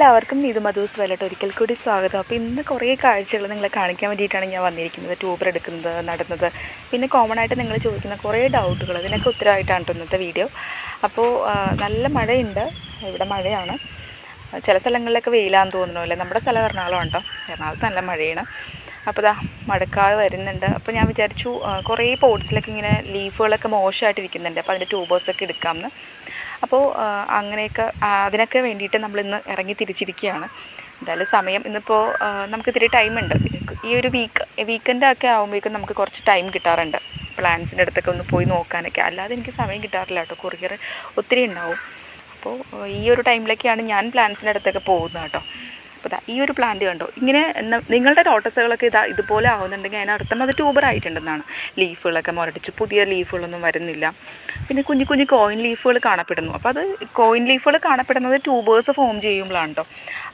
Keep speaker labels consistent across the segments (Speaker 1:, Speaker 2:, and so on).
Speaker 1: എല്ലാവർക്കും ഇത് മധുസ് വലട്ട് ഒരിക്കൽ കൂടി സ്വാഗതം. അപ്പോൾ ഇന്ന് കുറേ കാഴ്ചകൾ നിങ്ങളെ കാണിക്കാൻ വേണ്ടിയിട്ടാണ് ഞാൻ വന്നിരിക്കുന്നത് ട്യൂബർ എടുക്കുന്നത് നടന്നത്. പിന്നെ കോമൺ ആയിട്ട് നിങ്ങൾ ചോദിക്കുന്ന കുറേ ഡൗട്ടുകൾ അതിനൊക്കെ ഉത്തരമായിട്ടാണ് കേട്ടോ ഇന്നത്തെ വീഡിയോ അപ്പോൾ നല്ല മഴയുണ്ട്. ഇവിടെ മഴയാണ്. ചില സ്ഥലങ്ങളിലൊക്കെ വെയിലാന്ന് തോന്നുന്നു അല്ലേ? നമ്മുടെ സ്ഥലം എറണാകുളം എറണാകുളത്ത് നല്ല മഴയാണ്. അപ്പോൾ ഇതാ മഴക്കാലം വരുന്നുണ്ട്. അപ്പോൾ ഞാൻ വിചാരിച്ചു കുറേ പോട്ട്സിലൊക്കെ ഇങ്ങനെ ലീഫുകളൊക്കെ മോശമായിട്ടിരിക്കുന്നുണ്ട്. അപ്പോൾ അതിന്റെ ട്യൂബേഴ്സൊക്കെ എടുക്കാമെന്ന്. അപ്പോൾ അങ്ങനെയൊക്കെ അതിനൊക്കെ വേണ്ടിയിട്ട് നമ്മളിന്ന് ഇറങ്ങി തിരിച്ചിരിക്കുകയാണ്. എന്തായാലും സമയം ഇന്നിപ്പോൾ നമുക്ക് ഇത്തിരി ടൈമുണ്ട് ഈ ഒരു വീക്ക് വീക്കെൻഡ് ഒക്കെ ആകുമ്പോഴേക്കും നമുക്ക് കുറച്ച് ടൈം കിട്ടാറുണ്ട്. പ്ലാൻസിന്റെ അടുത്തൊക്കെ ഒന്ന് പോയി നോക്കാനൊക്കെ. അല്ലാതെ എനിക്ക് സമയം കിട്ടാറില്ല കേട്ടോ. കൊറിയർ ഒത്തിരി ഉണ്ടാവും. അപ്പോൾ ഈ ഒരു ടൈമിലൊക്കെയാണ് ഞാൻ പ്ലാൻസിന്റെ അടുത്തൊക്കെ പോകുന്നത് കേട്ടോ. അപ്പോൾ ഈ ഒരു പ്ലാന്റ് കണ്ടോ? ഇങ്ങനെ നിങ്ങളുടെ ലോട്ടസുകളൊക്കെ ഇതാ ഇതുപോലെ ആവുന്നുണ്ടെങ്കിൽ അതിനർത്ഥം അത് ട്യൂബർ ആയിട്ടുണ്ടെന്നാണ്. ലീഫുകളൊക്കെ മുരടിച്ച് പുതിയ ലീഫുകളൊന്നും വരുന്നില്ല. പിന്നെ കുഞ്ഞു കുഞ്ഞു കോയിൻ ലീഫുകൾ കാണപ്പെടുന്നു. അപ്പോൾ അത് കോയിൻ ലീഫുകൾ കാണപ്പെടുന്നത് ട്യൂബേഴ്സ് ഫോം ചെയ്യുമ്പോഴാണ് കേട്ടോ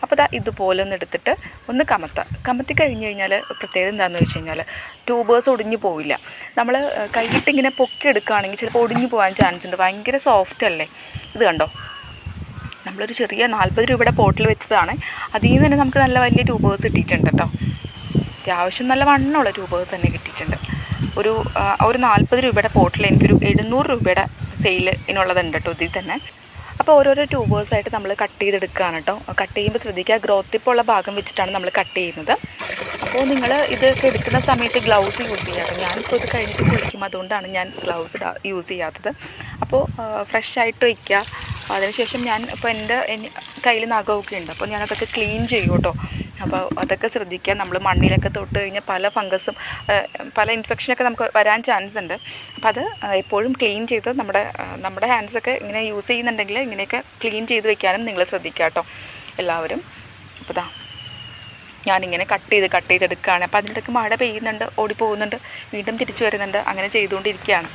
Speaker 1: അപ്പോൾ ദാ ഇതുപോലെ ഒന്ന് എടുത്തിട്ട് ഒന്ന് കമത്താം. കമത്തി കഴിഞ്ഞ് കഴിഞ്ഞാൽ പ്രത്യേകത എന്താണെന്ന് വെച്ച് കഴിഞ്ഞാൽ ട്യൂബേഴ്സ് ഒടിഞ്ഞു പോവില്ല. നമ്മൾ കൈയിട്ട് ഇങ്ങനെ പൊക്കി എടുക്കുകയാണെങ്കിൽ ചിലപ്പോൾ ഒടിഞ്ഞു പോകാൻ ചാൻസ് ഉണ്ട്. ഭയങ്കര സോഫ്റ്റ് അല്ലേ? ഇത് കണ്ടോ? നമ്മളൊരു ചെറിയ നാൽപ്പത് രൂപയുടെ പോട്ടിൽ വെച്ചതാണ്. അതിൽ നിന്ന് തന്നെ നമുക്ക് നല്ല വലിയ ട്യൂബേഴ്സ് കിട്ടിയിട്ടുണ്ട് കേട്ടോ അത്യാവശ്യം നല്ല വണ്ണമുള്ള ട്യൂബേഴ്സ് തന്നെ കിട്ടിയിട്ടുണ്ട്. ഒരു ഒരു നാൽപ്പത് രൂപയുടെ പോട്ടിൽ എനിക്കൊരു എഴുന്നൂറ് രൂപയുടെ സെയിലിനുള്ളതുണ്ട് കേട്ടോ ഇതിൽ തന്നെ. അപ്പോൾ ഓരോരോ ട്യൂബേഴ്സായിട്ട് നമ്മൾ കട്ട് ചെയ്തെടുക്കുകയാണ് കേട്ടോ കട്ട് ചെയ്യുമ്പോൾ ശ്രദ്ധിക്കുക ഗ്രോത്ത് ടിപ്പുള്ള ഭാഗം വെച്ചിട്ടാണ് നമ്മൾ കട്ട് ചെയ്യുന്നത്. അപ്പോൾ നിങ്ങൾ ഇത് എടുക്കുന്ന സമയത്ത് ഗ്ലൗസ് യൂസ് ചെയ്യാറ് ഞാനിപ്പോൾ ഇത് കഴിഞ്ഞിട്ട് കുളിക്കും അതുകൊണ്ടാണ് ഞാൻ ഗ്ലൗസ് യൂസ് ചെയ്യാത്തത്. അപ്പോൾ ഫ്രഷ് ആയിട്ട് വയ്ക്കുക. അതിനുശേഷം ഞാൻ ഇപ്പോൾ എന്റെ കയ്യിൽ നഖമൊക്കെ ഉണ്ട്. അപ്പോൾ ഞാനതൊക്കെ ക്ലീൻ ചെയ്യും കേട്ടോ അപ്പോൾ അതൊക്കെ ശ്രദ്ധിക്കുക. നമ്മൾ മണ്ണിലൊക്കെ തൊട്ട് കഴിഞ്ഞാൽ പല ഫംഗസും പല ഇൻഫെക്ഷനൊക്കെ നമുക്ക് വരാൻ ചാൻസ് ഉണ്ട്. അപ്പോൾ അത് എപ്പോഴും ക്ലീൻ ചെയ്ത് നമ്മുടെ നമ്മുടെ ഹാൻഡ്സൊക്കെ ഇങ്ങനെ യൂസ് ചെയ്യുന്നുണ്ടെങ്കിൽ ഇങ്ങനെയൊക്കെ ക്ലീൻ ചെയ്ത് വെക്കാനും നിങ്ങൾ ശ്രദ്ധിക്കുക കേട്ടോ. എല്ലാവരും അപ്പോൾ ഇതാ ഞാനിങ്ങനെ കട്ട് ചെയ്ത് കട്ട് ചെയ്തെടുക്കുകയാണ് അപ്പോൾ അതിനിടയ്ക്ക് മഴ പെയ്യുന്നുണ്ട് ഓടിപ്പോകുന്നുണ്ട് വീണ്ടും തിരിച്ചു വരുന്നുണ്ട് അങ്ങനെ ചെയ്തുകൊണ്ടിരിക്കുകയാണ്.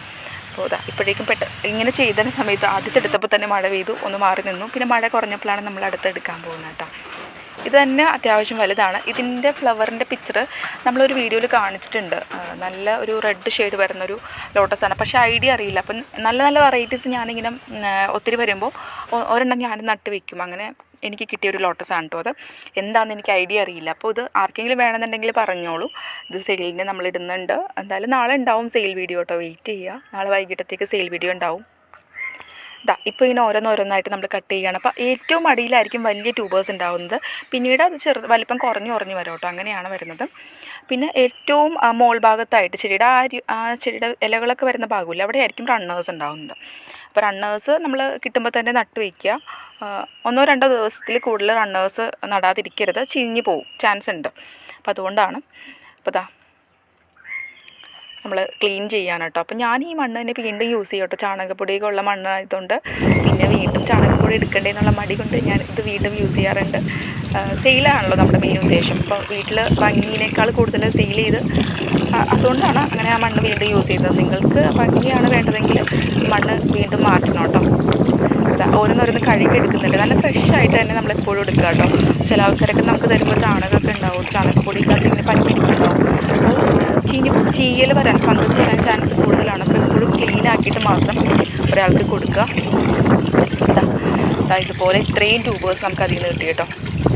Speaker 1: അപ്പോൾ ഇതാ ഇപ്പോഴേക്കും പെട്ട ഇങ്ങനെ ചെയ്തതിന് സമയത്ത് ആദ്യത്തെ എടുത്തപ്പോൾ തന്നെ മഴ പെയ്തു ഒന്ന് മാറി നിന്നു. പിന്നെ മഴ കുറഞ്ഞപ്പോഴാണ് നമ്മൾ അടുത്തെടുക്കാൻ പോകുന്നത് കേട്ടോ. ഇത് തന്നെ അത്യാവശ്യം വലുതാണ്. ഇതിന്റെ ഫ്ലവറിന്റെ പിക്ചർ നമ്മളൊരു വീഡിയോയിൽ കാണിച്ചിട്ടുണ്ട്. നല്ല ഒരു റെഡ് ഷെയ്ഡ് വരുന്നൊരു ലോട്ടസാണ്. പക്ഷേ ഐഡിയ അറിയില്ല. അപ്പം നല്ല നല്ല വെറൈറ്റീസ് ഞാനിങ്ങനെ ഒത്തിരി വരുമ്പോൾ ഒരെണ്ണം ഞാൻ നട്ട് വെക്കും. അങ്ങനെ എനിക്ക് കിട്ടിയ ഒരു ലോട്ടസാണ് കേട്ടോ അത്. എന്താണെന്ന് എനിക്ക് ഐഡിയ അറിയില്ല. അപ്പോൾ ഇത് ആർക്കെങ്കിലും വേണമെന്നുണ്ടെങ്കിൽ പറഞ്ഞോളൂ. ഇത് സെയിലിന് നമ്മൾ ഇടുന്നുണ്ട് എന്തായാലും നാളെ ഉണ്ടാവും സെയിൽ വീഡിയോ കേട്ടോ വെയിറ്റ് ചെയ്യുക നാളെ വൈകിട്ടത്തേക്ക് സെയിൽ വീഡിയോ ഉണ്ടാവും. ദാ ഇപ്പോൾ ഇങ്ങനെ ഓരോന്നോരോന്നായിട്ട് നമ്മൾ കട്ട് ചെയ്യുകയാണ്. അപ്പോൾ ഏറ്റവും അടിയിലായിരിക്കും വലിയ ട്യൂബേഴ്സ് ഉണ്ടാവുന്നത്. പിന്നീട് അത് ചെറു വലിപ്പം കുറഞ്ഞു കുറഞ്ഞു വരും കേട്ടോ. അങ്ങനെയാണ് വരുന്നത്. പിന്നെ ഏറ്റവും മോൾ ഭാഗത്തായിട്ട് ചെടിയുടെ ആ ആ ചെടിയുടെ ഇലകളൊക്കെ വരുന്ന ഭാഗമില്ല അവിടെ ആയിരിക്കും റണ്ണേഴ്സ് ഉണ്ടാവുന്നത്. അപ്പോൾ റണ്ണേഴ്സ് നമ്മൾ കിട്ടുമ്പോൾ തന്നെ നട്ടു വയ്ക്കുക. ഒന്നോ രണ്ടോ ദിവസത്തിൽ കൂടുതൽ റണ്ണേഴ്സ് നടാതിരിക്കരുത്. ചീഞ്ഞ് പോവും. ചാൻസ് ഉണ്ട്. അപ്പോൾ അതുകൊണ്ടാണ്. അപ്പോൾ ദാ നമ്മൾ ക്ലീൻ ചെയ്യാണ് കേട്ടോ അപ്പോൾ ഞാൻ ഈ മണ്ണ് തന്നെ വീണ്ടും യൂസ് ചെയ്യും കേട്ടോ ചാണകപ്പൊടിയൊക്കെ ഉള്ള മണ്ണായതുകൊണ്ട് പിന്നെ വീണ്ടും ചാണകപ്പൊടി എടുക്കണ്ടേ എന്നുള്ള മടി കൊണ്ട് ഞാൻ ഇത് വീണ്ടും യൂസ് ചെയ്യാറുണ്ട്. സെയിലാണല്ലോ നമ്മുടെ മെയിൻ ഉദ്ദേശം. അപ്പോൾ വീട്ടിൽ ഭംഗിയിനേക്കാൾ കൂടുതൽ സെയിൽ ചെയ്ത് അതുകൊണ്ടാണ് അങ്ങനെ ആ മണ്ണ് വീണ്ടും യൂസ് ചെയ്തത്. നിങ്ങൾക്ക് ഭംഗിയാണ് വേണ്ടതെങ്കിൽ മണ്ണ് വീണ്ടും മാറ്റണം കേട്ടോ. ഓരോന്നോരോന്ന് കഴുകി എടുക്കുന്നുണ്ട്. നല്ല ഫ്രഷ് ആയിട്ട് തന്നെ നമ്മൾ എപ്പോഴും എടുക്കുക കേട്ടോ ചില ആൾക്കാരൊക്കെ നമുക്ക് തരുമ്പോൾ ചാണകമൊക്കെ ഉണ്ടാവും. ചാണകപ്പൊടി ഇങ്ങനെ പനിപ്പിക്കുന്നുണ്ടാവും അപ്പോൾ ചീഞ്ഞ് ചീയൽ വരാൻ ഫംഗസ് വരാൻ ചാൻസ് കൂടുതലാണ്. അപ്പോൾ എപ്പോഴും ക്ലീൻ ആക്കിയിട്ട് മാത്രം ഒരാൾക്ക് കൊടുക്കുക. ദാ ഇതുപോലെ ഇത്രയും ട്യൂബേഴ്സ് നമുക്ക് അതിൽ നിന്ന് കിട്ടി കേട്ടോ.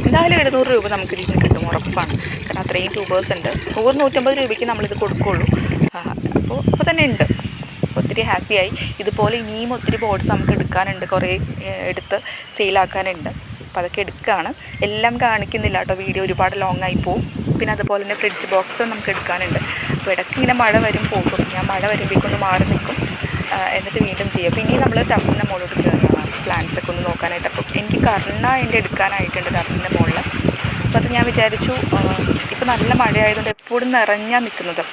Speaker 1: എന്തായാലും എഴുന്നൂറ് രൂപ നമുക്ക് ഇതിൽ നിന്ന് കിട്ടും ഉറപ്പാണ്. കാരണം അത്രയും ട്യൂബേഴ്സ് ഉണ്ട്. നൂറ് നൂറ്റമ്പത് രൂപയ്ക്ക് നമ്മളിത് കൊടുക്കുള്ളൂ. ആ, അപ്പോൾ ഇപ്പോൾ തന്നെ ഉണ്ട്. ഒത്തിരി ഹാപ്പിയായി ഇതുപോലെ ഇനിയും ഒത്തിരി ബോർഡ്സ് നമുക്ക് എടുക്കാനുണ്ട്. കുറേ എടുത്ത് സെയിലാക്കാനുണ്ട് അപ്പോൾ അതൊക്കെ എടുക്കുകയാണ്. എല്ലാം കാണിക്കുന്നില്ല കേട്ടോ. വീഡിയോ ഒരുപാട് ലോങ് ആയി പോവും. പിന്നെ അതുപോലെ തന്നെ ഫ്രിഡ്ജ് ബോക്സും നമുക്ക് എടുക്കാനുണ്ട്. അപ്പോൾ ഇടയ്ക്ക് ഇങ്ങനെ മഴ വരും പോകും. ഞാൻ മഴ വരുമ്പോഴേക്കൊന്ന് മാറി നിൽക്കും. എന്നിട്ട് വീണ്ടും ചെയ്യും. അപ്പോൾ ഇനി നമ്മൾ ടെറസിന്റെ മുകളിലോട്ട് കയറണം പ്ലാന്റ്സ് ഒക്കെ ഒന്ന് നോക്കാനായിട്ട്. അപ്പോൾ എനിക്ക് കറണ്ണ എന്റെ എടുക്കാനായിട്ടുണ്ട് ടെറസിന്റെ മുകളിൽ അപ്പോൾ അത് ഞാൻ വിചാരിച്ചു ഇപ്പോൾ നല്ല മഴയായതുകൊണ്ട് എപ്പോഴും നിറഞ്ഞാൽ നിൽക്കുന്നത്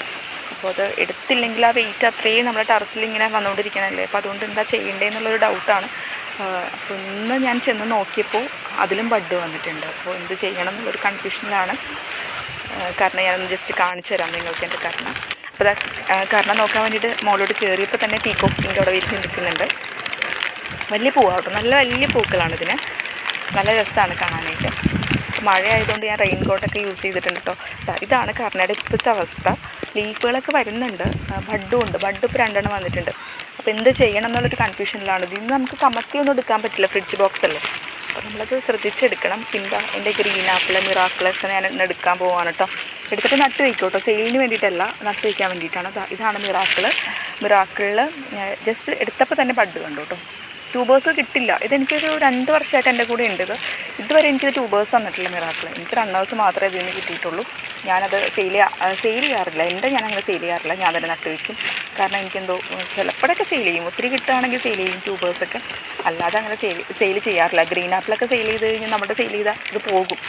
Speaker 1: അപ്പോൾ അത് എടുത്തില്ലെങ്കിൽ ആ വെയിറ്റ് അത്രയും നമ്മുടെ ടെറസിൽ ഇങ്ങനെ വന്നുകൊണ്ടിരിക്കണല്ലേ അപ്പോൾ അതുകൊണ്ട് എന്താ ചെയ്യേണ്ടതെന്നുള്ളൊരു ഡൗട്ടാണ് അപ്പോൾ ഇന്ന് ഞാൻ ചെന്ന് നോക്കിയപ്പോൾ അതിലും ബഡ് വന്നിട്ടുണ്ട്. അപ്പോൾ എന്ത് ചെയ്യണം എന്നുള്ളൊരു കൺഫ്യൂഷനിലാണ് കാരണം ഞാനൊന്ന് ജസ്റ്റ് കാണിച്ചു തരാം നിങ്ങൾക്ക് എന്റെ കർണ. അപ്പോൾ കർണ നോക്കാൻ വേണ്ടിയിട്ട് മോളോട് കയറിയപ്പോൾ തന്നെ പീക്കോക്ക് പിങ്ക് അവിടെ വിരിഞ്ഞ് നിൽക്കുന്നുണ്ട്. വലിയ പൂവാട്ടോ നല്ല വലിയ പൂക്കളാണ് ഇതിന്. നല്ല രസമാണ് കാണാനായിട്ട്. മഴയായതുകൊണ്ട് ഞാൻ റെയിൻ കോട്ടൊക്കെ യൂസ് ചെയ്തിട്ടുണ്ട് കേട്ടോ ഇതാണ് കർണയുടെ ഇപ്പോഴത്തെ അവസ്ഥ. ലീഫുകളൊക്കെ വരുന്നുണ്ട്. ബഡും ഉണ്ട്. ബഡ് ഇപ്പോൾ രണ്ടെണ്ണം വന്നിട്ടുണ്ട്. അപ്പോൾ എന്ത് ചെയ്യണം എന്നുള്ളൊരു കൺഫ്യൂഷനിലാണ് ഇതിന് നമുക്ക് കമത്തി ഒന്നും എടുക്കാൻ പറ്റില്ല. ഫ്രിഡ്ജ് ബോക്സ് അല്ലേ? അപ്പോൾ നമ്മളത് ശ്രദ്ധിച്ചെടുക്കണം. പിന്നെ എന്റെ ഗ്രീൻ ആപ്പിൾ മിറാക്കിളൊക്കെ ഞാൻ എടുക്കാൻ പോവാണ് കേട്ടോ. എടുത്തിട്ട് നട്ട് വയ്ക്കും കേട്ടോ. സെയിലിന് വേണ്ടിയിട്ടല്ല നട്ട് വയ്ക്കാൻ വേണ്ടിയിട്ടാണ്. ഇതാണ് മിറാക്കിൾ മിറാക്കിളിൽ ജസ്റ്റ് എടുത്തപ്പോൾ തന്നെ ബഡ് കണ്ടു കേട്ടോ. ട്യൂബേഴ്സ് കിട്ടില്ല. ഇതെനിക്കൊരു രണ്ട് വർഷമായിട്ട് എന്റെ കൂടെ ഉണ്ട് ഇത്. ഇതുവരെ എനിക്കിത് ട്യൂബേഴ്സ് തന്നിട്ടില്ല മിറാക്കിൾ എനിക്ക് റണ്ണേഴ്സ് മാത്രമേ ഇതിൽ നിന്ന് കിട്ടിയിട്ടുള്ളൂ. ഞാനത് സെയിൽ സെയിൽ ചെയ്യാറില്ല. എന്റെ ഞാനങ്ങനെ സെയിൽ ചെയ്യാറില്ല. ഞാൻ തന്നെ നട്ട് വയ്ക്കും കാരണം എനിക്കെന്തോ ചിലപ്പോഴൊക്കെ സെയിൽ ചെയ്യും. ഒത്തിരി കിട്ടുകയാണെങ്കിൽ സെയിൽ ചെയ്യും ട്യൂബേഴ്സൊക്കെ അല്ലാതെ അങ്ങനെ സെയിൽ സെയിൽ ചെയ്യാറില്ല. ഗ്രീൻ ആപ്പിളൊക്കെ സെയിൽ ചെയ്ത് കഴിഞ്ഞാൽ നമ്മുടെ സെയിൽ ചെയ്താൽ ഇത് പോകും.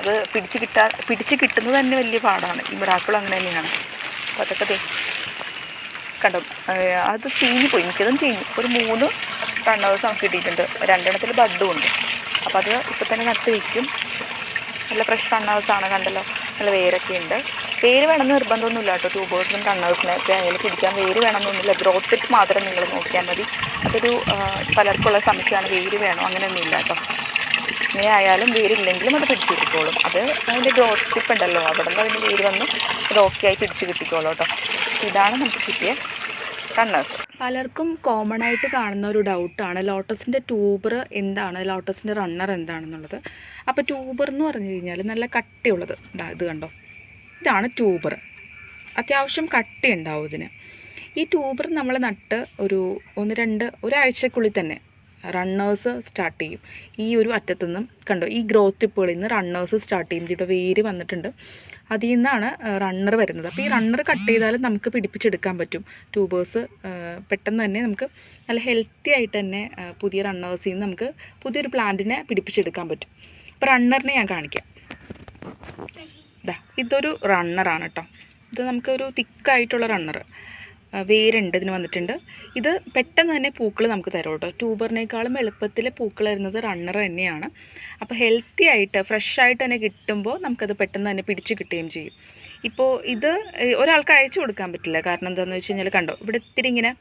Speaker 1: അത് പിടിച്ച് കിട്ടാ പിടിച്ച് കിട്ടുന്നത് തന്നെ വലിയ പാടാണ്. ഈ മിറാക്കിളും അങ്ങനെ തന്നെയാണ്. അപ്പോൾ അതൊക്കെ കണ്ടു? അത് ചീഞ്ഞു പോയി എനിക്കതും ചീഞ്ഞു. ഒരു മൂന്ന് റണ്ണേഴ്സ് നമുക്ക് കിട്ടിയിട്ടുണ്ട്. രണ്ടെണ്ണത്തിൽ ബഡും ഉണ്ട്. അപ്പോൾ അത് ഇപ്പോൾ തന്നെ നട്ട് വയ്ക്കും നല്ല ഫ്രഷ് റണ്ണേഴ്സാണ് കണ്ടല്ലോ. നല്ല വേരൊക്കെ ഉണ്ട്. വേര് വേണമെന്ന് നിർബന്ധമൊന്നുമില്ല കേട്ടോ. ട്യൂബേഴ്സിനും കണ്ണേഴ്സിനൊക്കെ അതിൽ പിടിക്കാൻ വേര് വേണമെന്നൊന്നുമില്ല ഗ്രോത്ത് സെറ്റ് മാത്രം നിങ്ങൾ നോക്കിയാൽ മതി. അതൊരു പലർക്കുള്ള സംശയമാണ്. വേര് വേണോ? അങ്ങനെയൊന്നുമില്ല കേട്ടോ. ഇങ്ങനെ ആയാലും വേരില്ലെങ്കിലും അത് പിടിച്ചു കിട്ടിക്കോളും. അത് അതിന്റെ ഗ്രോത്ത് ടിപ്പ് ഉണ്ടല്ലോ. അവിടെ നിന്ന് അതിന്റെ വേര് വന്ന്. അത് ഓക്കെ ആയി പിടിച്ചു കിട്ടിക്കോളൂ കേട്ടോ. ഇതാണ് നമുക്ക് കിട്ടിയ റണ്ണേഴ്സ് പലർക്കും കോമൺ ആയിട്ട് കാണുന്ന ഒരു ഡൗട്ടാണ് ലോട്ടസിന്റെ ട്യൂബർ എന്താണ്? ലോട്ടസിന്റെ റണ്ണർ എന്താണെന്നുള്ളത്. അപ്പോൾ ട്യൂബർ എന്ന് പറഞ്ഞു കഴിഞ്ഞാൽ നല്ല കട്ടിയുള്ളത്. ഇതാ കണ്ടോ? ഇതാണ് ട്യൂബർ. അത്യാവശ്യം കട്ടി ഉണ്ടാവും ഇതിന്. ഈ ട്യൂബർ നമ്മൾ നട്ട് ഒരു ഒന്ന് രണ്ട് ഒരാഴ്ചക്കുള്ളിൽ തന്നെ റണ്ണേഴ്സ് സ്റ്റാർട്ട് ചെയ്യും. ഈ ഒരു അറ്റത്തു നിന്നും കണ്ടോ? ഈ ഗ്രോത്ത് ടിപ്പുകളിൽ നിന്ന് റണ്ണേഴ്സ് സ്റ്റാർട്ട് ചെയ്യും. ഇവിടെ വേര് വന്നിട്ടുണ്ട്. അതിൽ നിന്നാണ് റണ്ണർ വരുന്നത്. അപ്പോൾ ഈ റണ്ണർ കട്ട് ചെയ്താലും നമുക്ക് പിടിപ്പിച്ചെടുക്കാൻ പറ്റും. ട്യൂബേഴ്സ് പെട്ടെന്ന് തന്നെ നമുക്ക് നല്ല ഹെൽത്തി ആയിട്ട് തന്നെ പുതിയ റണ്ണേഴ്സിൽ നിന്ന് നമുക്ക് പുതിയൊരു പ്ലാന്റിനെ പിടിപ്പിച്ചെടുക്കാൻ പറ്റും. അപ്പോൾ റണ്ണറിനെ ഞാൻ കാണിക്കാം. ഇതാ ഇതൊരു റണ്ണറാണ് കേട്ടോ ഇത് നമുക്കൊരു തിക്കായിട്ടുള്ള റണ്ണർ വേരുണ്ട് ഇതിന് വന്നിട്ടുണ്ട്. ഇത് പെട്ടെന്ന് തന്നെ പൂക്കൾ നമുക്ക് തരും കേട്ടോ. ട്യൂബറിനേക്കാളും എളുപ്പത്തിൽ പൂക്കൾ വരുന്നത് റണ്ണർ തന്നെയാണ്. അപ്പോൾ ഹെൽത്തി ആയിട്ട് ഫ്രഷ് ആയിട്ട് തന്നെ കിട്ടുമ്പോൾ നമുക്കത് പെട്ടെന്ന് തന്നെ പിടിച്ച് കിട്ടുകയും ചെയ്യും. ഇപ്പോൾ ഇത് ഒരാൾക്ക് അയച്ചു കൊടുക്കാൻ പറ്റില്ല. കാരണം എന്താണെന്ന് വെച്ച് കഴിഞ്ഞാൽ കണ്ടോ ഇവിടെ ഇത്തിരി ഇങ്ങനെ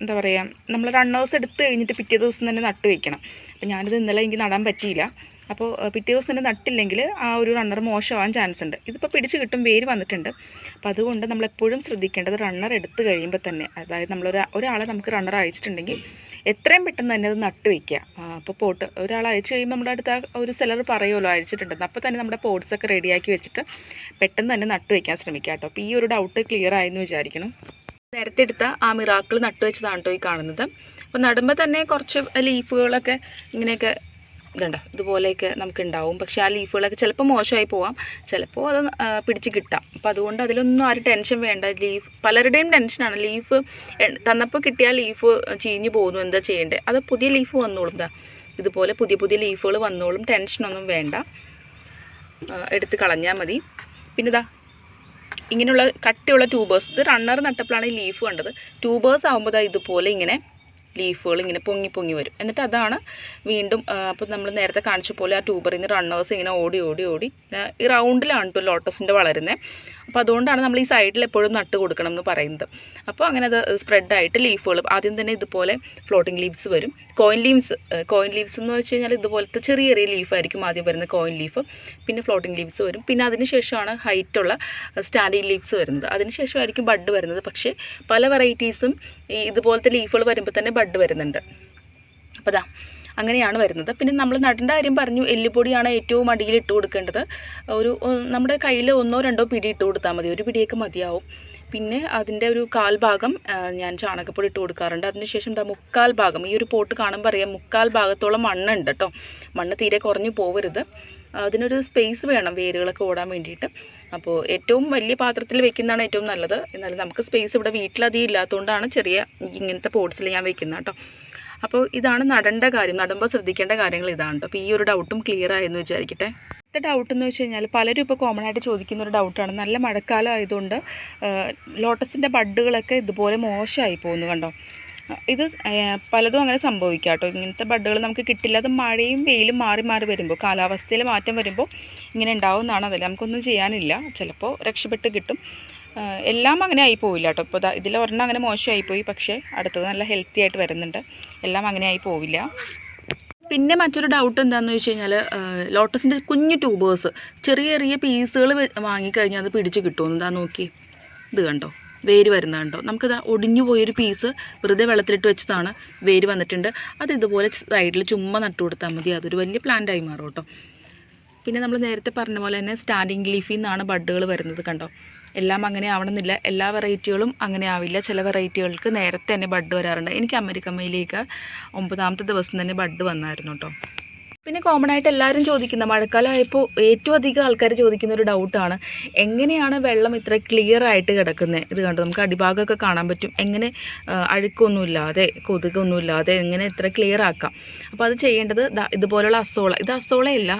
Speaker 1: എന്താ പറയുക നമ്മൾ റണ്ണേഴ്സ് എടുത്ത് കഴിഞ്ഞിട്ട് പിറ്റേ ദിവസം തന്നെ നട്ട് വയ്ക്കണം അപ്പോൾ ഞാനിത് ഇന്നലെ എനിക്ക് നടാൻ പറ്റിയില്ല. അപ്പോൾ പിറ്റേ ദിവസം തന്നെ നട്ടില്ലെങ്കിൽ ആ ഒരു റണ്ണർ മോശമാവാൻ ചാൻസ് ഉണ്ട്. ഇതിപ്പോൾ പിടിച്ച് കിട്ടും വേര് വന്നിട്ടുണ്ട്. അപ്പോൾ അതുകൊണ്ട് നമ്മളെപ്പോഴും ശ്രദ്ധിക്കേണ്ടത് റണ്ണർ എടുത്ത് കഴിയുമ്പോൾ തന്നെ. അതായത് നമ്മളൊരു ഒരാളെ നമുക്ക് റണ്ണർ അയച്ചിട്ടുണ്ടെങ്കിൽ എത്രയും പെട്ടെന്ന് തന്നെ അത് നട്ട് വയ്ക്കുക അപ്പോൾ പോട്ട് ഒരാൾ അയച്ചു കഴിയുമ്പോൾ നമ്മുടെ അടുത്ത് ഒരു സെലർ പറയുമല്ലോ അയച്ചിട്ടുണ്ടെന്ന്. അപ്പോൾ തന്നെ നമ്മുടെ പോട്ട്സൊക്കെ റെഡിയാക്കി വെച്ചിട്ട് പെട്ടെന്ന് തന്നെ നട്ട് വയ്ക്കാൻ ശ്രമിക്കുക കേട്ടോ. അപ്പോൾ ഈ ഒരു ഡൗട്ട് ക്ലിയർ ആയെന്ന് വിചാരിക്കണം നേരത്തെ എടുത്ത ആ മിറാക്കിൾ നട്ട് വെച്ചതാണ് കേട്ടോ ഈ കാണുന്നത്. അപ്പോൾ നടുമ്പോൾ തന്നെ കുറച്ച് ലീഫുകളൊക്കെ ഇങ്ങനെയൊക്കെ ഇതുണ്ട്. ഇതുപോലെയൊക്കെ നമുക്ക് ഉണ്ടാവും പക്ഷേ ആ ലീഫുകളൊക്കെ ചിലപ്പോൾ മോശമായി പോവാം. ചിലപ്പോൾ അത് പിടിച്ച് കിട്ടാം. അപ്പോൾ അതുകൊണ്ട് അതിലൊന്നും ആരും ടെൻഷൻ വേണ്ട. ലീഫ് പലരുടെയും ടെൻഷനാണ്. ലീഫ് തന്നപ്പോൾ കിട്ടിയ ലീഫ് ചീഞ്ഞു പോകുന്നു. എന്താ ചെയ്യേണ്ടത് അത് പുതിയ ലീഫ് വന്നോളും ഇതാ ഇതുപോലെ പുതിയ പുതിയ ലീഫുകൾ വന്നോളും. ടെൻഷനൊന്നും വേണ്ട. എടുത്ത് കളഞ്ഞാൽ മതി. പിന്നെ ഇതാ ഇങ്ങനെയുള്ള കട്ടിയുള്ള ട്യൂബേഴ്സ് ഇത് റണ്ണർ നട്ടപ്പോഴാണ് ഈ ലീഫ് കണ്ടത്. ട്യൂബേഴ്സ് ആകുമ്പോൾ ഇതുപോലെ ഇങ്ങനെ ലീഫുകൾ ഇങ്ങനെ പൊങ്ങി പൊങ്ങി വരും. എന്നിട്ട് അതാണ് വീണ്ടും അപ്പോൾ നമ്മൾ നേരത്തെ കാണിച്ച പോലെ ആ ട്യൂബറിൽ നിന്ന് റണ്ണേഴ്സ് ഇങ്ങനെ ഓടി ഓടി ഓടി. ഈ റൗണ്ടിലാണ് കേട്ടോ ലോട്ടസിന്റെ വളരുന്നത് അപ്പോൾ അതുകൊണ്ടാണ് നമ്മൾ ഈ സൈഡിൽ എപ്പോഴും നട്ട് കൊടുക്കണം എന്ന് പറയുന്നത്. അപ്പോൾ അങ്ങനെ അത് സ്പ്രെഡായിട്ട് ലീഫുകൾ ആദ്യം തന്നെ ഇതുപോലെ ഫ്ലോട്ടിംഗ് ലീവ്സ് വരും. കോയിൻ ലീവ്സ് കോയിൻ ലീവ്സ് എന്ന് വെച്ച് കഴിഞ്ഞാൽ ഇതുപോലത്തെ ചെറിയ ചെറിയ ലീഫായിരിക്കും ആദ്യം വരുന്ന കോയിൻ ലീഫ് പിന്നെ ഫ്ലോട്ടിംഗ് ലീവ്സ് വരും. പിന്നെ അതിന് ശേഷമാണ് ഹൈറ്റുള്ള സ്റ്റാൻഡിങ് ലീവ്സ് വരുന്നത്. അതിന് ശേഷമായിരിക്കും ബഡ് വരുന്നത്. പക്ഷേ പല വെറൈറ്റീസും ഇതുപോലത്തെ ലീഫുകൾ വരുമ്പോൾ തന്നെ ബഡ് വരുന്നുണ്ട്. അപ്പോൾ ദാ അങ്ങനെയാണ് വരുന്നത്. പിന്നെ നമ്മൾ നടേണ്ട കാര്യം പറഞ്ഞു. എല്ലുപൊടിയാണ് ഏറ്റവും അടിയിൽ ഇട്ട് കൊടുക്കേണ്ടത്. ഒരു നമ്മുടെ കയ്യിൽ ഒന്നോ രണ്ടോ പിടി ഇട്ട് കൊടുത്താൽ മതി. ഒരു പിടിയൊക്കെ മതിയാവും. പിന്നെ അതിന്റെ ഒരു കാൽ ഭാഗം ഞാൻ ചാണകപ്പൊടി ഇട്ട് കൊടുക്കാറുണ്ട്. അതിനുശേഷം എന്താ മുക്കാൽ ഭാഗം ഈ ഒരു പോട്ട് കാണുമ്പോൾ അറിയാം മുക്കാൽ ഭാഗത്തോളം മണ്ണുണ്ട് കേട്ടോ മണ്ണ് തീരെ കുറഞ്ഞു പോവരുത്. അതിനൊരു സ്പേസ് വേണം വേരുകളൊക്കെ ഓടാൻ വേണ്ടിയിട്ട്. അപ്പോൾ ഏറ്റവും വലിയ പാത്രത്തിൽ വെക്കുന്നതാണ് ഏറ്റവും നല്ലത്. എന്നാലും നമുക്ക് സ്പേസ് ഇവിടെ വീട്ടിലധികം ഇല്ലാത്തതുകൊണ്ടാണ് ചെറിയ ഇങ്ങനത്തെ പോട്ട്സിൽ ഞാൻ വെക്കുന്നത് കേട്ടോ അപ്പോൾ ഇതാണ് നടേണ്ട കാര്യം. നടുമ്പോൾ ശ്രദ്ധിക്കേണ്ട കാര്യങ്ങൾ ഇതാണ് അപ്പോൾ ഈ ഒരു ഡൗട്ടും ക്ലിയർ ആയെന്ന് വിചാരിക്കട്ടെ. അടുത്ത ഡൗട്ട് എന്ന് വെച്ച് കഴിഞ്ഞാൽ പലരും ഇപ്പോൾ കോമൺ ആയിട്ട് ചോദിക്കുന്ന ഒരു ഡൗട്ടാണ് നല്ല മഴക്കാലം ആയതുകൊണ്ട് ലോട്ടസിന്റെ ബഡ്ഡുകളൊക്കെ ഇതുപോലെ മോശമായി പോകുന്നു കണ്ടോ? ഇത് പലതും അങ്ങനെ സംഭവിക്കാം കേട്ടോ ഇങ്ങനത്തെ ബഡ്ഡുകൾ നമുക്ക് കിട്ടില്ല. അത് മഴയും വെയിലും മാറി മാറി വരുമ്പോൾ കാലാവസ്ഥയിൽ മാറ്റം വരുമ്പോൾ ഇങ്ങനെ ഉണ്ടാവും എന്നാണ് അതല്ല നമുക്കൊന്നും ചെയ്യാനില്ല. ചിലപ്പോൾ രക്ഷപ്പെട്ട് കിട്ടും. എല്ലാം അങ്ങനെ ആയി പോവില്ല കേട്ടോ. ഇപ്പോൾ ഇതിൽ ഒരെണ്ണം അങ്ങനെ മോശമായി പോയി പക്ഷേ അടുത്തത് നല്ല ഹെൽത്തി ആയിട്ട് വരുന്നുണ്ട്. എല്ലാം അങ്ങനെ ആയി പോവില്ല. പിന്നെ മറ്റൊരു ഡൗട്ട് എന്താണെന്ന് വെച്ച് കഴിഞ്ഞാൽ ലോട്ടസിന്റെ കുഞ്ഞു ട്യൂബേഴ്സ് ചെറിയ ചെറിയ പീസുകൾ വാങ്ങിക്കഴിഞ്ഞാൽ അത് പിടിച്ച് കിട്ടുമെന്ന് എന്താ നോക്കി ഇത് കണ്ടോ? വേര് വരുന്ന കണ്ടോ? നമുക്കിത് ഒടിഞ്ഞു പോയൊരു പീസ് വെറുതെ വെള്ളത്തിലിട്ട് വെച്ചതാണ് വേര് വന്നിട്ടുണ്ട്. അത് ഇതുപോലെ സൈഡിൽ ചുമ്മാ നട്ടു കൊടുത്താൽ മതി. അതൊരു വലിയ പ്ലാന്റായി മാറും കേട്ടോ. പിന്നെ നമ്മൾ നേരത്തെ പറഞ്ഞ പോലെ തന്നെ സ്റ്റാൻഡിങ് ലീഫിൽ നിന്നാണ് ബഡ്ഡുകൾ വരുന്നത് കണ്ടോ? എല്ലാം അങ്ങനെ ആവണമെന്നില്ല. എല്ലാ വെറൈറ്റികളും അങ്ങനെ ആവില്ല. ചില വെറൈറ്റികൾക്ക് നേരത്തെ തന്നെ ബഡ് വരാറുണ്ട്. എനിക്ക് അമ്മരിക്കമ്മയിലേക്ക് ഒമ്പതാമത്തെ ദിവസം തന്നെ ബഡ് വന്നായിരുന്നു കേട്ടോ പിന്നെ കോമൺ ആയിട്ട് എല്ലാവരും ചോദിക്കുന്ന മഴക്കാലമായപ്പോൾ ഏറ്റവും അധികം ആൾക്കാർ ചോദിക്കുന്ന ഒരു ഡൗട്ടാണ് എങ്ങനെയാണ് വെള്ളം ഇത്ര ക്ലിയർ ആയിട്ട് കിടക്കുന്നത് ഇത് കണ്ടു? നമുക്ക് അടിഭാഗമൊക്കെ കാണാൻ പറ്റും. എങ്ങനെ അഴുക്കൊന്നുമില്ലാതെ കൊതുകൊന്നുമില്ലാതെ എങ്ങനെ ഇത്ര ക്ലിയർ ആക്കാം? അപ്പോൾ അത് ചെയ്യേണ്ടത് ഇതുപോലുള്ള അസോള. ഇത് അസോളയല്ല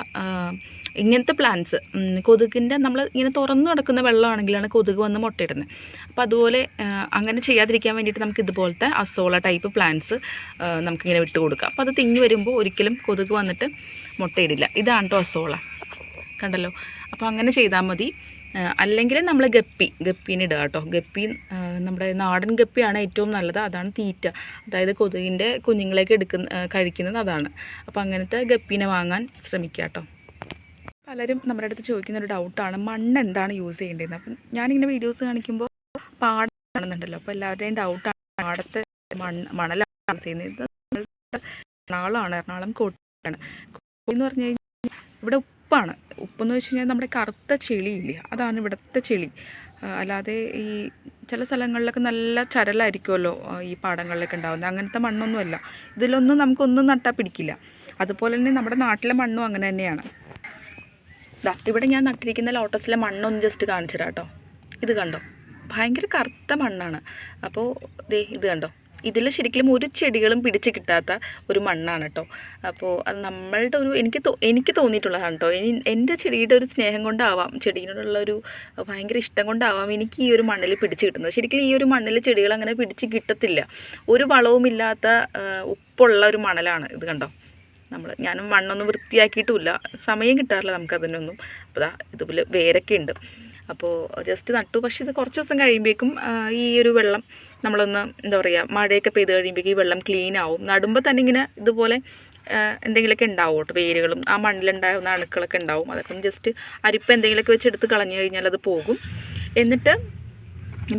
Speaker 1: ഇങ്ങനത്തെ പ്ലാന്റ്സ് കൊതുകിന്റെ നമ്മൾ ഇങ്ങനെ തുറന്നു കിടക്കുന്ന വെള്ളമാണെങ്കിലാണ് കൊതുക് വന്ന് മുട്ടയിടുന്നത് അപ്പോൾ അതുപോലെ അങ്ങനെ ചെയ്യാതിരിക്കാൻ വേണ്ടിയിട്ട് നമുക്ക് ഇതുപോലത്തെ അസോള ടൈപ്പ് പ്ലാന്റ്സ് നമുക്കിങ്ങനെ വിട്ട് കൊടുക്കാം. അപ്പോൾ അത് തിങ്ങി വരുമ്പോൾ ഒരിക്കലും കൊതുക് വന്നിട്ട് മുട്ടയിടില്ല. ഇതാണ് കേട്ടോ അസോള. കണ്ടല്ലോ? അപ്പോൾ അങ്ങനെ ചെയ്താൽ മതി. അല്ലെങ്കിൽ നമ്മൾ ഗപ്പി ഗപ്പീനെ ഇടുക കേട്ടോ ഗപ്പി നമ്മുടെ നാടൻ ഗപ്പിയാണ് ഏറ്റവും നല്ലത്. അതാണ് തീറ്റ. അതായത് കൊതുകിന്റെ കുഞ്ഞുങ്ങളെയൊക്കെ എടുക്കുന്ന കഴിക്കുന്നത് അതാണ്. അപ്പോൾ അങ്ങനത്തെ ഗപ്പീനെ വാങ്ങാൻ ശ്രമിക്കുക കേട്ടോ പലരും നമ്മുടെ അടുത്ത് ചോദിക്കുന്ന ഒരു ഡൗട്ടാണ് മണ്ണ് എന്താണ് യൂസ് ചെയ്യേണ്ടതെന്ന്. അപ്പം ഞാനിങ്ങനെ വീഡിയോസ് കാണിക്കുമ്പോൾ പാടം കാണുന്നുണ്ടല്ലോ. അപ്പോൾ എല്ലാവരുടെയും ഡൗട്ടാണ് പാടത്ത് മണ്ണ് മണലാണ് യൂസ് ചെയ്യുന്നത്. എറണാകുളമാണ്. എറണാകുളം കോട്ടയാണ്. കോട്ടയം എന്ന് പറഞ്ഞു കഴിഞ്ഞാൽ ഇവിടെ ഉപ്പാണ്. ഉപ്പെന്ന് വെച്ച് കഴിഞ്ഞാൽ നമ്മുടെ കറുത്ത ചെളിയില്ല അതാണ് ഇവിടുത്തെ ചെളി. അല്ലാതെ ഈ ചില സ്ഥലങ്ങളിലൊക്കെ നല്ല ചരലായിരിക്കുമല്ലോ ഈ പാടങ്ങളിലൊക്കെ ഉണ്ടാകുന്നത് അങ്ങനത്തെ മണ്ണൊന്നുമല്ല. ഇതിലൊന്നും നമുക്കൊന്നും നട്ടാൽ പിടിക്കില്ല. അതുപോലെ തന്നെ നമ്മുടെ നാട്ടിലെ മണ്ണും അങ്ങനെ തന്നെയാണ്. ദാ ഇവിടെ ഞാൻ നട്ടിരിക്കുന്ന ലോട്ടസിലെ മണ്ണൊന്ന് ജസ്റ്റ് കാണിച്ചു തരാം കേട്ടോ ഇത് കണ്ടോ? ഭയങ്കര കറുത്ത മണ്ണാണ്. അപ്പോൾ ദേ ഇത് കണ്ടോ? ഇതിൽ ശരിക്കും ഒരു ചെടികളും പിടിച്ച് കിട്ടാത്ത ഒരു മണ്ണാണ് കേട്ടോ. അപ്പോൾ അത് നമ്മളുടെ ഒരു എനിക്ക് എനിക്ക് തോന്നിയിട്ടുള്ളതാണ് കേട്ടോ. ഇനി എന്റെ ചെടിയുടെ ഒരു സ്നേഹം കൊണ്ടാവാം ചെടീനോടുള്ള ഒരു ഭയങ്കര ഇഷ്ടം കൊണ്ടാവാം എനിക്ക് ഈ ഒരു മണ്ണിൽ പിടിച്ച് കിട്ടുന്നത്. ശരിക്കും ഈ ഒരു മണ്ണിൽ ചെടികൾ അങ്ങനെ പിടിച്ച് കിട്ടത്തില്ല. ഒരു വളവുമില്ലാത്ത ഉപ്പുള്ള ഒരു മണലാണ് ഇത് കണ്ടോ? നമ്മൾ ഞാനും മണ്ണൊന്നും വൃത്തിയാക്കിയിട്ടുമില്ല സമയം കിട്ടാറില്ല നമുക്കതിനൊന്നും. അപ്പോൾ ഇതാ ഇതുപോലെ വേരൊക്കെ ഉണ്ട് അപ്പോൾ ജസ്റ്റ് നട്ടു. പക്ഷേ ഇത് കുറച്ച് ദിവസം കഴിയുമ്പോഴേക്കും ഈ ഒരു വെള്ളം നമ്മളൊന്ന് എന്താ പറയുക മഴയൊക്കെ പെയ്ത് കഴിയുമ്പോഴേക്കും ഈ വെള്ളം ക്ലീൻ ആവും. നടുമ്പോൾ തന്നെ ഇങ്ങനെ ഇതുപോലെ എന്തെങ്കിലുമൊക്കെ ഉണ്ടാവും കേട്ടോ വേരുകളും. ആ മണ്ണിലുണ്ടാകുന്ന അണുക്കളൊക്കെ ഉണ്ടാവും. അതൊക്കെ ജസ്റ്റ് അരിപ്പ എന്തെങ്കിലുമൊക്കെ വെച്ച് എടുത്ത് കളഞ്ഞു കഴിഞ്ഞാൽ അത് പോകും. എന്നിട്ട്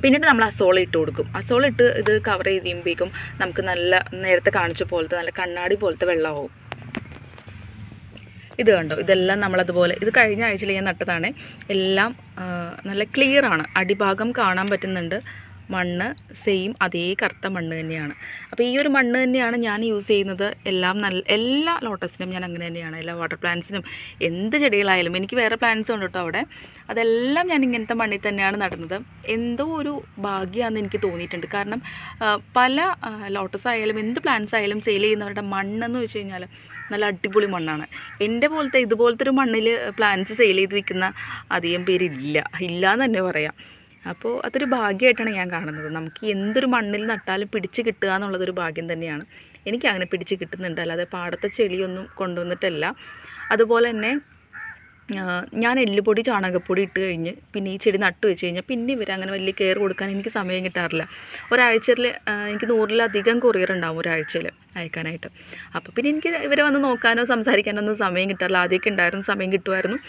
Speaker 1: പിന്നീട് നമ്മൾ അസോള ഇട്ട് കൊടുക്കും. അസോള ഇട്ട് ഇത് കവർ ചെയ്ത് കഴിയുമ്പോഴേക്കും നമുക്ക് നല്ല നേരത്തെ കാണിച്ച പോലത്തെ നല്ല കണ്ണാടി പോലത്തെ വെള്ളമാവും. ഇത് കണ്ടോ? ഇതെല്ലാം നമ്മളതുപോലെ. ഇത് കഴിഞ്ഞ ആഴ്ചയിൽ ഞാൻ നട്ടതാണ്. എല്ലാം നല്ല ക്ലിയർ ആണ്. അടിഭാഗം കാണാൻ പറ്റുന്നുണ്ട്. മണ്ണ് സെയിം അതേ കറുത്ത മണ്ണ് തന്നെയാണ്. അപ്പോൾ ഈ ഒരു മണ്ണ് തന്നെയാണ് ഞാൻ യൂസ് ചെയ്യുന്നത്. എല്ലാം നല്ല എല്ലാ ലോട്ടസിനും ഞാൻ അങ്ങനെ തന്നെയാണ്. എല്ലാ വാട്ടർ പ്ലാന്റ്സിനും എന്ത് ചെടികളായാലും എനിക്ക് വേറെ പ്ലാന്റ്സ് ഉണ്ട് കേട്ടോ അവിടെ. അതെല്ലാം ഞാൻ ഇങ്ങനത്തെ മണ്ണിൽ തന്നെയാണ് നടന്നത്. എന്തോ ഒരു ഭാഗ്യമാണെന്ന് എനിക്ക് തോന്നിയിട്ടുണ്ട്. കാരണം പല ലോട്ടസ് ആയാലും എന്ത് പ്ലാന്റ്സ് ആയാലും സെയിൽ ചെയ്യുന്നവരുടെ മണ്ണെന്ന് വെച്ച് കഴിഞ്ഞാൽ നല്ല അടിപൊളി മണ്ണാണ്. എന്റെ പോലത്തെ ഇതുപോലത്തെ ഒരു മണ്ണിൽ പ്ലാന്റ്സ് സെയിൽ ചെയ്ത് വിൽക്കുന്ന അധികം പേരില്ല ഇല്ല. എന്ന് തന്നെ പറയാം. അപ്പോൾ അതൊരു ഭാഗ്യമായിട്ടാണ് ഞാൻ കാണുന്നത്. നമുക്ക് എന്തൊരു മണ്ണിൽ നട്ടാലും പിടിച്ച് കിട്ടുക എന്നുള്ളതൊരു ഭാഗ്യം തന്നെയാണ്. എനിക്ക് അങ്ങനെ പിടിച്ച് കിട്ടുന്നുണ്ട്. അല്ലാതെ പാടത്തെ ചെളിയൊന്നും കൊണ്ടുവന്നിട്ടല്ല. അതുപോലെ തന്നെ ഞാൻ എല്ലുപൊടി ചാണകപ്പൊടി ഇട്ട് കഴിഞ്ഞ് പിന്നെ ഈ ചെടി നട്ടു വെച്ച് കഴിഞ്ഞാൽ പിന്നെ ഇവർ അങ്ങനെ വലിയ കെയർ കൊടുക്കാൻ എനിക്ക് സമയം കിട്ടാറില്ല. ഒരാഴ്ചയിൽ എനിക്ക് നൂറിലധികം കൊറിയർ ഉണ്ടാവും ഒരാഴ്ചയിൽ അയക്കാനായിട്ട്. അപ്പോൾ പിന്നെ എനിക്ക് ഇവരെ വന്ന് നോക്കാനോ സംസാരിക്കാനോ ഒന്നും സമയം കിട്ടാറില്ല. ആദ്യമൊക്കെ ഉണ്ടായിരുന്നു സമയം കിട്ടുമായിരുന്നു.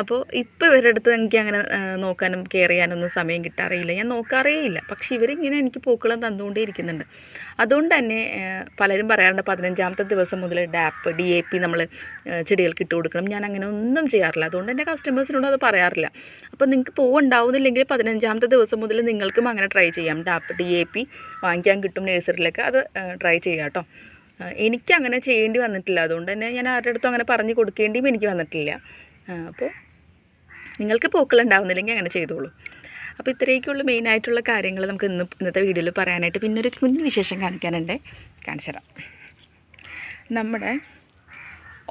Speaker 1: അപ്പോൾ ഇപ്പോൾ ഇവരുടെ അടുത്ത് എനിക്ക് അങ്ങനെ നോക്കാനും കെയർ ചെയ്യാനൊന്നും സമയം കിട്ടാറില്ല ഞാൻ നോക്കാറേ ഇല്ല പക്ഷേ ഇവരിങ്ങനെ എനിക്ക് പൂക്കളം തന്നുകൊണ്ടേ ഇരിക്കുന്നുണ്ട് അതുകൊണ്ട് തന്നെ പലരും പറയാറുണ്ട് പതിനഞ്ചാമത്തെ ദിവസം മുതൽ ഡാപ്പ് ഡി എ പി നമ്മൾ ചെടികൾക്ക് ഇട്ട് കൊടുക്കണം. ഞാൻ അങ്ങനെ ഒന്നും ചെയ്യാറില്ല. അതുകൊണ്ട് എന്റെ കസ്റ്റമേഴ്സിനോട് അത് പറയാറില്ല. അപ്പോൾ നിങ്ങൾക്ക് പൂവുണ്ടാവുന്നില്ലെങ്കിൽ പതിനഞ്ചാമത്തെ ദിവസം മുതൽ നിങ്ങൾക്കും അങ്ങനെ ട്രൈ ചെയ്യാം. ഡാപ്പ് ഡി എ പി വാങ്ങിക്കാൻ കിട്ടും നഴ്സറിയിലൊക്കെ. അത് ട്രൈ ചെയ്യാം കേട്ടോ. എനിക്ക് അങ്ങനെ ചെയ്യേണ്ടി വന്നിട്ടില്ല. അതുകൊണ്ട് തന്നെ ഞാൻ ആരുടെ അടുത്തും അങ്ങനെ പറഞ്ഞു കൊടുക്കേണ്ടിയും എനിക്ക് വന്നിട്ടില്ല. അപ്പോൾ നിങ്ങൾക്ക് പൂക്കൾ ഉണ്ടാവുന്നില്ലെങ്കിൽ അങ്ങനെ ചെയ്തോളൂ. അപ്പോൾ ഇത്രയൊക്കെയുള്ള മെയിനായിട്ടുള്ള കാര്യങ്ങൾ നമുക്ക് ഇന്ന് ഇന്നത്തെ വീഡിയോയിൽ പറയാനായിട്ട്. പിന്നെ ഒരു കുഞ്ഞു വിശേഷം കാണിക്കാനുണ്ട്. കാണിച്ചു തരാം. നമ്മുടെ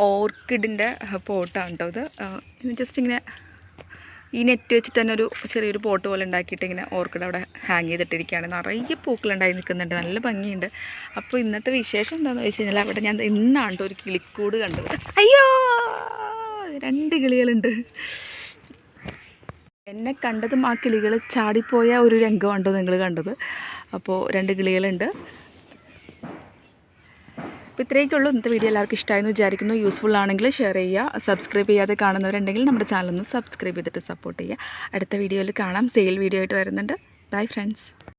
Speaker 1: ഓർക്കിഡിന്റെ പോട്ടാണ് കേട്ടോ ഇത് ജസ്റ്റ് ഇങ്ങനെ ഈ നെറ്റ് വെച്ചിട്ട് തന്നെ ഒരു ചെറിയൊരു പോട്ട് പോലെ ഉണ്ടാക്കിയിട്ട് ഇങ്ങനെ ഓർക്കിഡ് അവിടെ ഹാങ് ചെയ്തിട്ടിരിക്കുകയാണ്. നിറയെ പൂക്കളുണ്ടായി നിൽക്കുന്നുണ്ട്. നല്ല ഭംഗിയുണ്ട്. അപ്പോൾ ഇന്നത്തെ വിശേഷം എന്താണെന്ന് വെച്ച് കഴിഞ്ഞാൽ അവിടെ ഞാൻ ഇന്നാണ് ട്ടോ ഒരു കിളിക്കൂട് കണ്ടത് അയ്യോ! രണ്ട് കിളികളുണ്ട്. എന്നെ കണ്ടതും ആ കിളികൾ ചാടിപ്പോയ ഒരു രംഗമുണ്ടോ നിങ്ങൾ കണ്ടത്. അപ്പോൾ രണ്ട് കിളികളുണ്ട്. അപ്പോൾ ഇത്രയൊക്കെയുള്ളൂ ഇന്നത്തെ വീഡിയോ എല്ലാവർക്കും ഇഷ്ടമായെന്ന് വിചാരിക്കുന്നു. യൂസ്ഫുൾ ആണെങ്കിൽ ഷെയർ ചെയ്യുക. സബ്സ്ക്രൈബ് ചെയ്യാതെ കാണുന്നവരുണ്ടെങ്കിൽ നമ്മുടെ ചാനൽ ഒന്ന് സബ്സ്ക്രൈബ് ചെയ്തിട്ട് സപ്പോർട്ട് ചെയ്യുക. അടുത്ത വീഡിയോയിൽ കാണാം. സെയിൽ വീഡിയോ ആയിട്ട് വരുന്നുണ്ട്. Bye friends